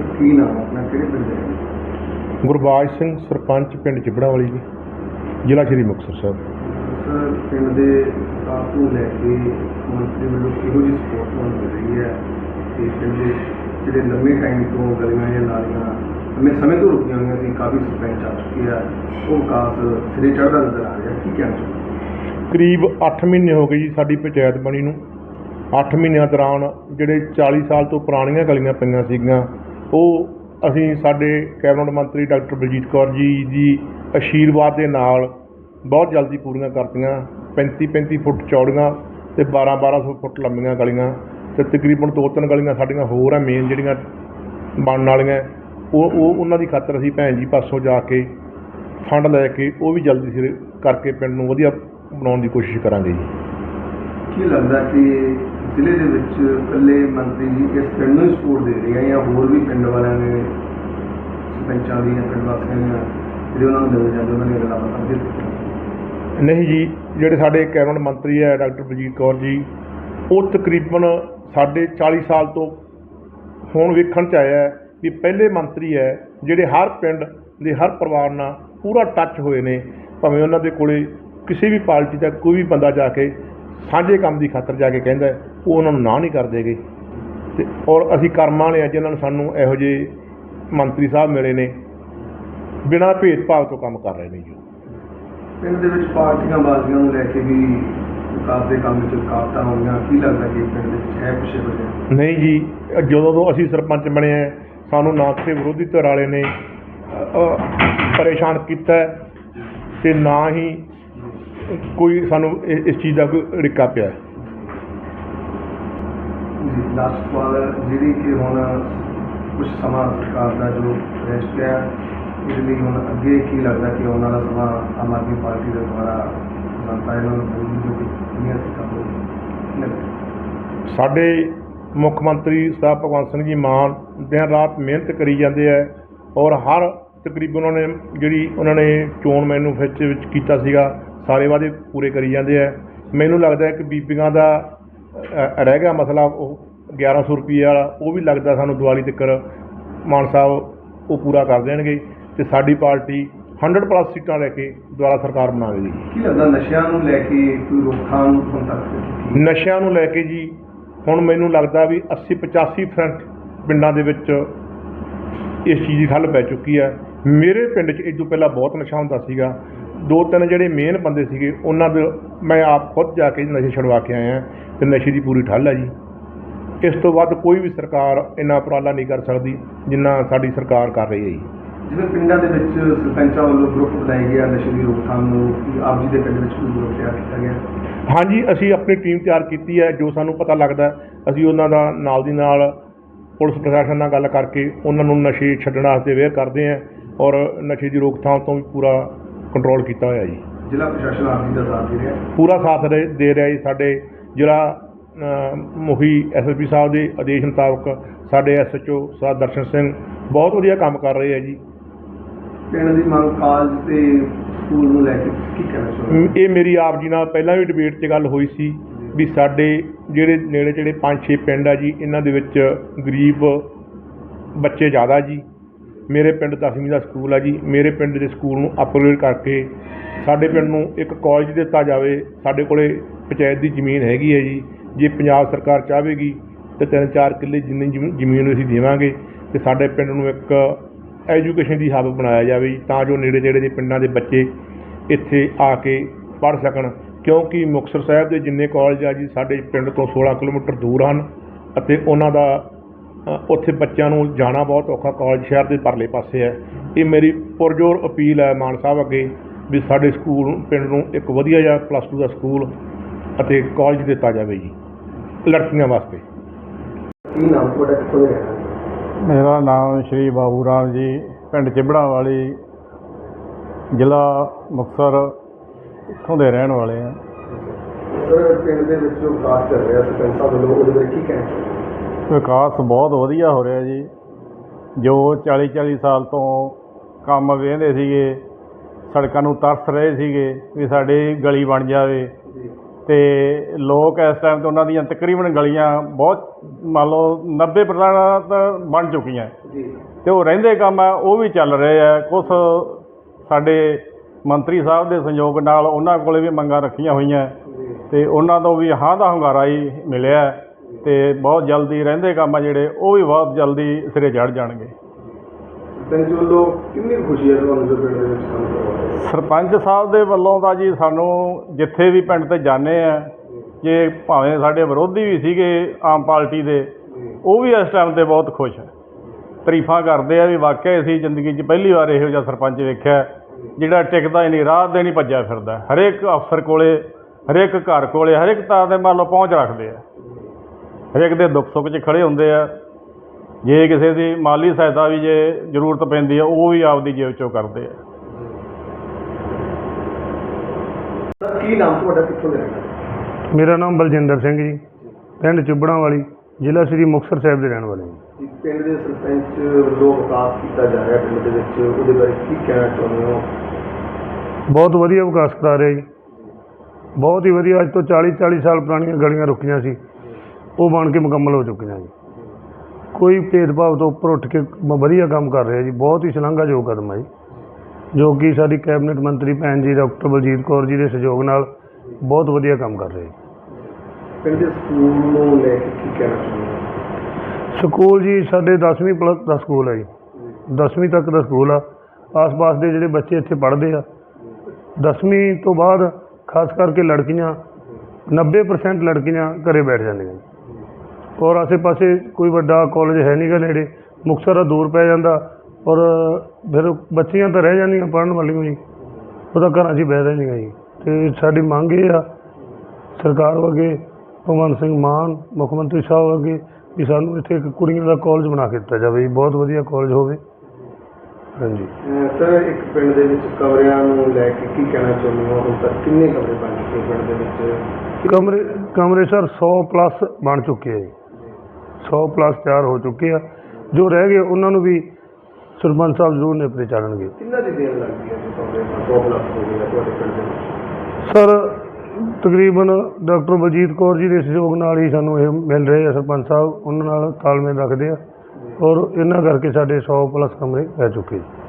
Sir ਕੀ ਨਾਮ ਹੈ ਆਪਣਾ? ਕਿਹੜੇ ਪਿੰਡ ਦੇ? ਗੁਰਬਾਜ ਸਿੰਘ ਸਰਪੰਚ ਪਿੰਡ ਚਿਬੜਾ ਵਾਲੀ ਜੀ ਜ਼ਿਲ੍ਹਾ ਸ਼੍ਰੀ ਮੁਕਤਸਰ ਸਾਹਿਬ ਸਰ ਪਿੰਡ ਦੇ ਵਿਕਾਸ ਨੂੰ ਲੈ ਕੇ ਮੰਤਰੀ ਵੱਲੋਂ ਕਿਹੋ ਜਿਹੀ ਸਪੋਰਟ ਮਿਲ ਰਹੀ ਹੈ? ਤੇ ਪਿੰਡ ਦੇ ਜਿਹੜੇ ਲੰਮੇ ਟਾਈਮ ਤੋਂ ਗਲੀਆਂ ਜਾਂ ਨਾਲੀਆਂ ਲੰਮੇ ਸਮੇਂ ਤੋਂ ਰੁਕੀਆਂ ਹੋਈਆਂ ਸੀ ਕਾਫੀ ਸਰਪੰਚ ਆ ਚੁੱਕੇ ਆ ਉਹ ਵਿਕਾਸ ਸਿਰੇ ਚੜ੍ਹਦਾ ਨਜ਼ਰ ਆ ਰਿਹਾ ਕੀ ਕਹਿਣਾ ਚਾਹੁੰਦੇ ਕਰੀਬ 8 ਮਹੀਨੇ ਹੋ ਗਏ ਜੀ ਸਾਡੀ ਪੰਚਾਇਤ ਬਣੀ ਨੂੰ। 8 ਮਹੀਨਿਆਂ ਦੌਰਾਨ ਜਿਹੜੇ 40 ਸਾਲ ਤੋਂ ਪੁਰਾਣੀਆਂ ਗਲੀਆਂ ਪਈਆਂ ਸੀਗੀਆਂ ਉਹ ਅਸੀਂ ਸਾਡੇ ਕੈਬਨਿਟ ਮੰਤਰੀ ਡਾਕਟਰ ਬਲਜੀਤ ਕੌਰ ਜੀ ਦੀ ਆਸ਼ੀਰਵਾਦ ਦੇ ਨਾਲ ਬਹੁਤ ਜਲਦੀ ਪੂਰੀਆਂ ਕਰਤੀਆਂ। 35 35 ਫੁੱਟ ਚੌੜੀਆਂ ਤੇ 12 1200 ਫੁੱਟ ਲੰਮੀਆਂ ਗਲੀਆਂ ਤੇ ਤਕਰੀਬਨ ਦੋ ਤਿੰਨ ਗਲੀਆਂ ਸਾਡੀਆਂ ਹੋਰ ਆ ਮੇਨ ਜਿਹੜੀਆਂ ਬਣਨ ਵਾਲੀਆਂ। ਉਹ ਉਹ ਉਹਨਾਂ ਦੀ ਖਾਤਰ ਅਸੀਂ ਭੈਣ ਜੀ ਪਾਸੋਂ ਜਾ ਕੇ ਫੰਡ ਲੈ ਕੇ ਉਹ ਵੀ ਜਲਦੀ ਸਿਰ ਕਰਕੇ ਪਿੰਡ ਨੂੰ ਵਧੀਆ ਬਣਾਉਣ ਦੀ ਕੋਸ਼ਿਸ਼ ਕਰਾਂਗੇ ਜੀ। ਕੀ ਲੱਗਦਾ ਕਿ ਜ਼ਿਲ੍ਹੇ ਦੇ ਵਿੱਚ ਇਕੱਲੇ ਮੰਤਰੀ ਜੀ ਇਸ ਪਿੰਡ ਨੂੰ ਸਪੋਰਟ ਦੇ ਰਹੇ ਆ ਜਾਂ ਹੋਰ ਵੀ ਪਿੰਡ ਵਾਲਿਆਂ ਨੇ ਸਰਪੰਚਾਂ ਦੀ ਜਾਂ ਪਿੰਡ ਵਾਸੀਆਂ ਦੀਆਂ ਜਿਹੜੇ ਉਹਨਾਂ ਨੂੰ ਮਿਲ ਜਾਂਦੇ, ਉਹਨਾਂ ਦੀਆਂ ਗੱਲਾਂ ਬਾਤਾਂ ਕਰਦੇ ਨਹੀਂ ਜੀ, ਜਿਹੜੇ ਸਾਡੇ ਕੈਬਨਿਟ ਮੰਤਰੀ ਹੈ, ਡਾਕਟਰ ਬਲਜੀਤ ਕੌਰ ਜੀ, ਉਹ ਤਕਰੀਬਨ ਸਾਡੇ 40 ਸਾਲ ਤੋਂ ਹੁਣ ਵੇਖਣ ਚ ਆਇਆ ਵੀ ਪਹਿਲੇ ਮੰਤਰੀ ਹੈ, ਜਿਹੜੇ ਹਰ ਪਿੰਡ ਦੇ ਹਰ ਪਰਿਵਾਰ ਨਾਲ ਪੂਰਾ ਟੱਚ ਹੋਏ ਨੇ, ਭਾਵੇਂ ਉਹਨਾਂ ਦੇ ਕੋਲੇ ਕਿਸੇ ਵੀ ਪਾਰਟੀ ਦਾ ਕੋਈ ਵੀ ਬੰਦਾ ਜਾ ਕੇ ਸਾਂਝੇ ਕੰਮ ਦੀ ਖਾਤਰ ਜਾ ਕੇ ਕਹਿੰਦਾ ਉਹ ਉਹਨਾਂ ਨੂੰ ਨਾ ਨਹੀਂ ਕਰਦੇਗੇ ਤੇ ਔਰ ਅਸੀਂ ਕਰਮਾਂ ਵਾਲੇ ਹਾਂ ਜਿਨ੍ਹਾਂ ਨੂੰ ਸਾਨੂੰ ਇਹੋ ਜਿਹੇ ਮੰਤਰੀ ਸਾਹਿਬ ਮਿਲੇ ਨੇ ਬਿਨਾਂ ਭੇਦਭਾਵ ਤੋਂ ਕੰਮ ਕਰ ਰਹੇ ਨੇ ਜੀ ਪਿੰਡ ਦੇ ਵਿੱਚ ਪਾਰਟੀਆਂ ਬਾਜ਼ੀਆਂ ਨੂੰ ਲੈ ਕੇ ਵੀ ਵਿਕਾਸ ਦੇ ਕੰਮ ਵਿੱਚ ਰੁਕਾਵਟਾਂ ਹੋਈਆਂ ਕੀ ਲੱਗਦਾ ਕਿ ਪਿੰਡ ਦੇ ਵਿੱਚ ਹੈ ਪਿੱਛੇ ਵਜੇ ਨਹੀਂ ਜੀ ਜਦੋਂ ਤੋਂ ਅਸੀਂ ਸਰਪੰਚ ਬਣੇ ਆ ਸਾਨੂੰ ਨਾ ਕਿਸੇ ਵਿਰੋਧੀ ਧਿਰ ਵਾਲੇ ਨੇ ਪਰੇਸ਼ਾਨ ਕੀਤਾ ਤੇ ਨਾ ਹੀ ਕੋਈ ਸਾਨੂੰ ਇ- ਇਸ ਚੀਜ਼ ਦਾ ਕੋਈ ਰਿਕਾ ਪਿਆ ਹੈ। ਲਾਸਟ ਸਵਾਲ ਜਿਹੜੀ ਕਿ ਹੁਣ ਕੁਝ ਸਮਾਂ ਸਰਕਾਰ ਦਾ ਜੋ ਰੈਸਟ ਪਿਆ ਇਹਦੇ ਲਈ ਹੁਣ ਅੱਗੇ ਕੀ ਲੱਗਦਾ ਕਿ ਆਉਣ ਵਾਲਾ ਸਮਾਂ ਆਮ ਆਦਮੀ ਪਾਰਟੀ ਦੇ ਦੁਆਰਾ ਜਨਤਾ ਇਹਨਾਂ ਨੂੰ ਮਿਲੂਗੀ ਜੋ ਕਿ ਦੁਨੀਆ ਸਿੱਖਾਂ ਨੂੰ ਸਾਡੇ ਮੁੱਖ ਮੰਤਰੀ ਸਾਹਿਬ ਭਗਵੰਤ ਸਿੰਘ ਜੀ ਮਾਨ ਦਿਨ ਰਾਤ ਮਿਹਨਤ ਕਰੀ ਜਾਂਦੇ ਆ ਔਰ ਹਰ ਤਕਰੀਬਨ ਉਹਨਾਂ ਨੇ ਜਿਹੜੀ ਉਹਨਾਂ ਨੇ ਚੋਣ ਮੈਨੂਫੈਕਚਰ ਵਿੱਚ ਕੀਤਾ ਸੀਗਾ ਸਾਰੇ ਵਾਅਦੇ ਪੂਰੇ ਕਰੀ ਜਾਂਦੇ ਆ। ਮੈਨੂੰ ਲੱਗਦਾ ਹੈ ਕਿ ਬੀਬੀਆਂ ਦਾ ਅ, ਰਹਿ ਗਿਆ ਮਸਲਾ ਉਹ 1100 ਰੁਪਏ ਵਾਲਾ ਉਹ ਵੀ ਲੱਗਦਾ ਸਾਨੂੰ ਦੀਵਾਲੀ ਤੱਕ ਮਾਨ ਸਾਹਿਬ ਉਹ ਪੂਰਾ ਕਰ ਦੇਣਗੇ ਤੇ ਸਾਡੀ ਪਾਰਟੀ 100 ਪਲੱਸ ਸੀਟਾਂ ਲੈ ਕੇ ਦੁਬਾਰਾ ਸਰਕਾਰ ਬਣਾਵੇਗੀ ਕੀ ਲੱਗਦਾ ਨਸ਼ਿਆਂ ਨੂੰ ਲੈ ਕੇ ਕੋਈ ਰੋਕਥਾਮ ਹੁਣ ਤੱਕ ਨਸ਼ਿਆਂ ਨੂੰ ਲੈ ਕੇ ਜੀ ਹੁਣ ਮੈਨੂੰ ਲੱਗਦਾ ਵੀ 80 85% ਪਿੰਡਾਂ ਦੇ ਵਿੱਚ ਇਸ ਚੀਜ਼ ਦੀ ਠੱਲ ਪੈ ਚੁੱਕੀ ਹੈ। ਮੇਰੇ ਪਿੰਡ 'ਚ ਇਹ ਤੋਂ ਪਹਿਲਾਂ ਬਹੁਤ ਨਸ਼ਾ ਹੁੰਦਾ ਸੀਗਾ। ਦੋ ਤਿੰਨ ਜਿਹੜੇ ਮੇਨ ਬੰਦੇ ਸੀਗੇ ਉਹਨਾਂ ਦੇ ਮੈਂ ਆਪ ਖੁਦ ਜਾ ਕੇ ਨਸ਼ੇ ਛੁਡਵਾ ਕੇ ਆਇਆ ਤੇ ਨਸ਼ੇ ਦੀ ਪੂਰੀ ਠੱਲ ਹੈ ਜੀ। ਇਸ ਤੋਂ ਵੱਧ ਕੋਈ ਵੀ ਸਰਕਾਰ ਇੰਨਾ ਉਪਰਾਲਾ ਨਹੀਂ ਕਰ ਸਕਦੀ ਜਿੰਨਾ ਸਾਡੀ ਸਰਕਾਰ ਕਰ ਰਹੀ ਹੈ ਜੀ। ਜਿਵੇਂ ਪਿੰਡਾਂ ਦੇ ਵਿੱਚ ਸਰਪੰਚਾਂ ਵੱਲੋਂ ਗਰੁੱਪ ਬਣਾਏ ਗਿਆ ਨਸ਼ੇ ਦੀ ਰੋਕਥਾਮ ਨੂੰ ਆਪ ਜੀ ਦੇ ਪਿੰਡ ਵਿੱਚ ਕੋਈ ਗਰੁੱਪ ਤਿਆਰ ਕੀਤਾ ਗਿਆ? ਹਾਂਜੀ ਅਸੀਂ ਆਪਣੀ ਟੀਮ ਤਿਆਰ ਕੀਤੀ ਹੈ ਜੋ ਸਾਨੂੰ ਪਤਾ ਲੱਗਦਾ ਅਸੀਂ ਉਹਨਾਂ ਦਾ ਨਾਲ ਦੀ ਨਾਲ ਪੁਲਿਸ ਪ੍ਰਸ਼ਾਸਨ ਨਾਲ ਗੱਲ ਕਰਕੇ ਉਹਨਾਂ ਨੂੰ ਨਸ਼ੇ ਛੱਡਣ ਵਾਸਤੇ ਅਵੇਅਰ ਕਰਦੇ ਹਾਂ ਔਰ ਨਸ਼ੇ ਦੀ ਰੋਕਥਾਮ ਤੋਂ ਵੀ ਪੂਰਾ ਕੰਟਰੋਲ ਕੀਤਾ ਹੋਇਆ ਜੀ। ਜ਼ਿਲ੍ਹਾ ਪ੍ਰਸ਼ਾਸਨ ਆਪ ਜੀ ਦਾ ਸਾਥ ਦੇ ਰਿਹਾ ਪੂਰਾ ਸਾਥ ਦੇ ਦੇ ਰਿਹਾ ਜੀ ਸਾਡੇ ਜ਼ਿਲ੍ਹਾ ਅ, ਮੁਖੀ ਐਸਐਸਪੀ ਸਾਹਿਬ ਦੇ ਆਦੇਸ਼ ਮੁਤਾਬਕ ਸਾਡੇ ਐਸਐਚਓ ਸਰਦਾਰ ਦਰਸ਼ਨ ਸਿੰਘ ਬਹੁਤ ਵਧੀਆ ਕੰਮ ਕਰ ਰਹੇ ਆ ਜੀ। ਪਿੰਡ ਦੀ ਮੰਗ ਕਾਲਜ ਤੇ ਸਕੂਲ ਨੂੰ ਲੈ ਕੇ ਕੀ ਕਹਿਣਾ ਚਾਹੁੰਦੇ ਮ, ਇਹ ਮੇਰੀ ਆਪ ਜੀ ਨਾਲ ਪਹਿਲਾਂ ਵੀ ਡਿਬੇਟ 'ਚ ਗੱਲ ਹੋਈ ਸੀ ਵੀ ਸਾਡੇ ਜਿਹੜੇ ਨੇੜੇ ਜਿਹੜੇ 5-6 ਪਿੰਡ ਆ ਜੀ ਇਹਨਾਂ ਦੇ ਵਿੱਚ ਗਰੀਬ ਬੱਚੇ ਜ਼ਿਆਦਾ ਜੀ। ਮੇਰੇ ਪਿੰਡ 10ਵੀਂ ਦਾ ਸਕੂਲ ਆ ਜੀ। ਮੇਰੇ ਪਿੰਡ ਦੇ ਸਕੂਲ ਨੂੰ ਅਪਗ੍ਰੇਡ ਕਰਕੇ ਸਾਡੇ ਪਿੰਡ ਨੂੰ ਇੱਕ ਕਾਲਜ ਦਿੱਤਾ ਜਾਵੇ। ਸਾਡੇ ਕੋਲੇ ਪੰਚਾਇਤ ਦੀ ਜ਼ਮੀਨ ਹੈਗੀ ਹੈ ਜੀ। ਜੇ ਪੰਜਾਬ ਸਰਕਾਰ ਚਾਹਵੇਗੀ ਤੇ ਤਿੰਨ ਚਾਰ ਕਿੱਲੇ ਜਿੰਨੀ ਜ਼ਮੀ- ਜ਼ਮੀਨ ਅਸੀਂ ਦੇਵਾਂਗੇ ਤੇ ਸਾਡੇ ਪਿੰਡ ਨੂੰ ਇੱਕ ਐਜੂਕੇਸ਼ਨ ਦੀ ਹੱਬ ਬਣਾਇਆ ਜਾਵੇ ਜੀ, ਤਾਂ ਜੋ ਨੇੜੇ ਨੇੜੇ ਦੇ ਪਿੰਡਾਂ ਦੇ ਬੱਚੇ ਇੱਥੇ ਆ ਕੇ ਪੜ੍ਹ ਸਕਣ। ਕਿਉਂਕਿ ਮੁਕਤਸਰ ਸਾਹਿਬ ਦੇ ਜਿੰਨੇ ਕਾਲਜ ਆ ਜੀ ਸਾਡੇ ਪਿੰਡ ਤੋਂ 16 ਕਿਲੋਮੀਟਰ ਦੂਰ ਹਨ ਅਤੇ ਉਹਨਾਂ ਦਾ ਉੱਥੇ ਬੱਚਿਆਂ ਨੂੰ ਜਾਣਾ ਬਹੁਤ ਔਖਾ ਕਾਲਜ ਸ਼ਹਿਰ ਦੇ ਪਰਲੇ ਪਾਸੇ ਹੈ। ਇਹ ਮੇਰੀ ਪੁਰਜੋਰ ਅਪੀਲ ਹੈ ਮਾਨ ਸਾਹਿਬ ਅੱਗੇ ਵੀ ਸਾਡੇ ਸਕੂਲ ਪਿੰਡ ਨੂੰ ਇੱਕ ਵਧੀਆ ਜਿਹਾ ਪਲੱਸ 2 ਦਾ ਸਕੂਲ ਅਤੇ ਕਾਲਜ ਦਿੱਤਾ ਜਾਵੇ ਜੀ ਲੜਕੀਆਂ ਵਾਸਤੇ। ਕੀ ਨਾਮ ਤੁਹਾਡਾ ਕਿੱਥੋਂ ਦੇ ਮੇਰਾ ਨਾਮ ਸ਼੍ਰੀ ਬਾਬੂ ਰਾਮ ਜੀ ਪਿੰਡ ਚਿਬੜਾ ਵਾਲੀ ਜ਼ਿਲ੍ਹਾ ਮੁਕਤਸਰ ਇੱਥੋਂ ਦੇ ਰਹਿਣ ਵਾਲੇ ਆ ਸਰ ਪਿੰਡ ਦੇ ਵਿੱਚ ਜੋ ਕਾਸ ਚੱਲ ਰਿਹਾ ਸਰਪੰਚਾਂ ਵੱਲੋਂ ਉਹਦੇ ਬਾਰੇ ਕੀ ਕਹਿਣਾ ਵਿਕਾਸ ਬਹੁਤ ਵਧੀਆ ਹੋ ਰਿਹਾ ਜੀ। ਜੋ 40 40 ਸਾਲ ਤੋਂ ਕੰਮ ਵੇਂਦੇ ਸੀਗੇ ਸੜਕਾਂ ਨੂੰ ਤਰਸ ਰਹੇ ਸੀਗੇ ਵੀ ਸਾਡੀ ਗਲੀ ਬਣ ਜਾਵੇ। ਤੇ ਲੋਕ ਇਸ ਟਾਈਮ ਤੇ ਉਹਨਾਂ ਦੀਆਂ ਤਕਰੀਬਨ ਗਲੀਆਂ ਬਹੁਤ ਮੰਨ ਲਓ 90% ਬਣ ਚੁੱਕੀਆਂ। ਜੀ। ਤੇ ਉਹ ਰਹਿੰਦੇ ਕੰਮ ਆ ਉਹ ਵੀ ਚੱਲ ਰਹੇ ਆ। ਕੁਝ ਸਾਡੇ ਮੰਤਰੀ ਸਾਹਿਬ ਦੇ ਸੰਯੋਗ ਨਾਲ ਉਹਨਾਂ ਕੋਲੇ ਵੀ ਮੰਗਾਂ ਰੱਖੀਆਂ ਹੋਈਆਂ। ਤੇ ਉਹਨਾਂ ਤੋਂ ਵੀ ਹਾਂ ਦਾ ਹੁੰਗਾਰਾ ਹੀ ਮਿਲਿਆ। ਤੇ ਬਹੁਤ ਜਲਦੀ ਰਹਿੰਦੇ ਕੰਮ ਆ ਜਿਹੜੇ ਉਹ ਵੀ ਬਹੁਤ ਜਲਦੀ ਸਿਰੇ ਚੜ ਜਾਣਗੇ। ਸਰਪੰਚ ਵੱਲੋਂ ਕਿੰਨੀ ਕੁ ਖੁਸ਼ੀ ਹੈ ਤੁਹਾਨੂੰ ਜੋ ਪਿੰਡ ਦੇ ਵਿੱਚ ਕੰਮ ਕਰਵਾਇਆ ਸਰਪੰਚ ਸਾਹਿਬ ਦੇ ਵੱਲੋਂ ਤਾਂ ਜੀ ਸਾਨੂੰ ਜਿੱਥੇ ਵੀ ਪਿੰਡ ਤੇ ਜਾਂਦੇ ਆ ਜੇ ਭਾਵੇਂ ਸਾਡੇ ਵਿਰੋਧੀ ਵੀ ਸੀਗੇ ਆਮ ਪਾਰਟੀ ਦੇ ਉਹ ਵੀ ਇਸ ਟਾਈਮ ਤੇ ਬਹੁਤ ਖੁਸ਼ ਹੈ ਤਾਰੀਫਾਂ ਕਰਦੇ ਆ ਵੀ ਵਾਕਿਆ ਅਸੀਂ ਜ਼ਿੰਦਗੀ 'ਚ ਪਹਿਲੀ ਵਾਰ ਇਹੋ ਜਿਹਾ ਸਰਪੰਚ ਵੇਖਿਆ ਜਿਹੜਾ ਟਿਕਦਾ ਹੀ ਨਹੀਂ ਰਾਤ ਦੇ ਨਹੀਂ ਭੱਜਿਆ ਫਿਰਦਾ। ਹਰੇਕ ਅਫਸਰ ਕੋਲੇ ਹਰੇਕ ਘਰ ਕੋਲੇ ਹਰੇਕ ਤਰ੍ਹਾਂ ਦੇ ਮੰਨ ਲਓ ਪਹੁੰਚ ਰੱਖਦੇ ਆ। ਹਰੇਕ ਦੇ ਦੁੱਖ ਸੁੱਖ 'ਚ ਖੜੇ ਹੁੰਦੇ ਆ। ਜੇ ਕਿਸੇ ਦੀ ਮਾਲੀ ਸਹਾਇਤਾ ਵੀ ਜੇ ਜ਼ਰੂਰਤ ਪੈਂਦੀ ਆ ਉਹ ਵੀ ਆਪਦੀ ਜੇਬ 'ਚੋਂ ਕਰਦੇ ਆ। ਕੀ ਨਾਮ ਤੁਹਾਡਾ ਕਿੱਥੋਂ ਦੇ? ਮੇਰਾ ਨਾਮ ਬਲਜਿੰਦਰ ਸਿੰਘ ਜੀ। ਪਿੰਡ ਚੁੱਬੜਾਂ ਵਾਲੀ ਜ਼ਿਲ੍ਹਾ ਸ੍ਰੀ ਮੁਕਤਸਰ ਸਾਹਿਬ ਦੇ ਰਹਿਣ ਵਾਲੇ ਹਾਂ ਜੀ ਪਿੰਡ ਦੇ ਸਰਪੰਚ ਵੱਲੋਂ ਵਿਕਾਸ ਕੀਤਾ ਜਾ ਰਿਹਾ ਪਿੰਡ ਦੇ ਵਿੱਚ ਉਹਦੇ ਬਾਰੇ ਕੀ ਕਹਿਣਾ ਚਾਹੁੰਦੇ ਹੋ? ਬਹੁਤ ਵਧੀਆ ਵਿਕਾਸ ਕਰਾ ਰਹੇ ਜੀ। ਬਹੁਤ ਹੀ ਵਧੀਆ ਅੱਜ ਤੋਂ 40 40 ਸਾਲ ਪੁਰਾਣੀਆਂ ਗਲੀਆਂ ਰੁਕੀਆਂ ਸੀ। ਉਹ ਬਣ ਕੇ ਮੁਕੰਮਲ ਹੋ ਚੁੱਕੀਆਂ ਜੀ। ਕੋਈ ਭੇਦਭਾਵ ਤੋਂ ਉੱਪਰ ਉੱਠ ਕੇ ਮ- ਵਧੀਆ ਕੰਮ ਕਰ ਰਿਹਾ ਜੀ। ਬਹੁਤ ਹੀ ਸ਼ਲਾਘਾਯੋਗ ਕਦਮ ਹੈ ਜੀ। ਜੋ ਕਿ ਸਾਡੀ ਕੈਬਨਿਟ ਮੰਤਰੀ ਭੈਣ ਜੀ ਡਾਕਟਰ ਬਲਜੀਤ ਕੌਰ ਜੀ ਦੇ ਸਹਿਯੋਗ ਨਾਲ ਬਹੁਤ ਵਧੀਆ ਕੰਮ ਕਰ ਰਹੇ ਜੀ। ਪਿੰਡ ਦੇ ਸਕੂਲ ਨੂੰ ਲੈ ਕੇ ਕੀ ਕਹਿਣਾ ਚਾਹੁੰਦੇ ਹੋ? ਸਕੂਲ ਜੀ ਸਾਡੇ 10ਵੀਂ ਪਲੱਸ ਦਾ ਸਕੂਲ ਹੈ ਜੀ। 10ਵੀਂ ਤੱਕ ਦਾ ਸਕੂਲ ਆ। ਆਸ-ਪਾਸ ਦੇ ਜਿਹੜੇ ਬੱਚੇ ਇੱਥੇ ਪੜ੍ਹਦੇ ਆ। 10ਵੀਂ ਤੋਂ ਬਾਅਦ ਖਾਸ ਕਰਕੇ ਲੜਕੀਆਂ 90% ਲੜਕੀਆਂ ਘਰੇ ਬੈਠ ਜਾਂਦੀਆਂ ਜੀ ਔਰ ਆਸੇ-ਪਾਸੇ ਕੋਈ ਵੱਡਾ ਕਾਲਜ ਹੈ ਨਹੀਂਗਾ ਨੇੜੇ ਮੁਕਤਸਰ ਆ ਦੂਰ ਪੈ ਜਾਂਦਾ ਔਰ ਫਿਰ ਬੱਚੀਆਂ ਤਾਂ ਰਹਿ ਜਾਂਦੀਆਂ ਪੜ੍ਹਨ ਵਾਲੀਆਂ ਜੀ ਉਹ ਤਾਂ ਘਰਾਂ 'ਚ ਹੀ ਬਹਿ ਰਹਿੰਦੀਆਂ ਜੀ। ਤੇ ਸਾਡੀ ਮੰਗ ਇਹ ਆ ਸਰਕਾਰ ਵਗੇ ਭਗਵੰਤ ਸਿੰਘ ਮਾਨ ਮੁੱਖ ਮੰਤਰੀ ਸਾਹਿਬ ਅੱਗੇ ਵੀ ਸਾਨੂੰ ਇੱਥੇ ਇੱਕ ਕੁੜੀਆਂ ਦਾ ਕਾਲਜ ਬਣਾ ਕੇ ਦਿੱਤਾ ਜਾਵੇ ਜੀ। ਬਹੁਤ ਵਧੀਆ ਕਾਲਜ ਹੋਵੇ। ਹਾਂਜੀ। ਸਰ ਇੱਕ ਪਿੰਡ ਦੇ ਵਿੱਚ ਕਮਰਿਆਂ ਨੂੰ ਲੈ ਕੇ ਕੀ ਕਹਿਣਾ ਚਾਹੁੰਦੇ ਹੋ? ਹੁਣ ਤੱਕ ਕਿੰਨੇ ਕਮਰੇ ਬਣ ਚੁੱਕੇ ਪਿੰਡ ਦੇ ਵਿੱਚ? ਕਮਰੇ ਕਮਰੇ ਸਰ 100 ਪਲੱਸ ਬਣ ਚੁੱਕੇ ਆ ਜੀ। 100 ਪਲੱਸ ਤਿਆਰ ਹੋ ਚੁੱਕੇ ਆ। ਜੋ ਰਹਿ ਗਏ ਉਹਨਾਂ ਨੂੰ ਵੀ ਸਰਪੰਚ ਸਾਹਿਬ ਜ਼ਰੂਰ ਨੇਪਰੇ ਚਾੜਨਗੇ। ਕਿੰਨਾ ਦੀ ਦੇਰ ਲੱਗਦੀ ਹੈ ਦਾ 100 ਪਲੱਸ ਹੋ ਗਿਆ ਤੁਹਾਡੇ ਪਿੰਡ ਦੇ ਸਰ ਤਕਰੀਬਨ ਡਾਕਟਰ ਬਲਜੀਤ ਕੌਰ ਜੀ ਦੇ ਸਹਿਯੋਗ ਨਾਲ ਹੀ ਸਾਨੂੰ ਇਹ ਮਿਲ ਰਹੇ ਆ ਸਰਪੰਚ ਸਾਹਿਬ। ਉਹਨਾਂ ਨਾਲ ਤਾਲਮੇਲ ਰੱਖਦੇ ਆ। ਔਰ ਇਹਨਾਂ ਕਰਕੇ ਸਾਡੇ 100 ਪਲੱਸ ਕਮਰੇ ਪੈ ਚੁੱਕੇ ਜੀ।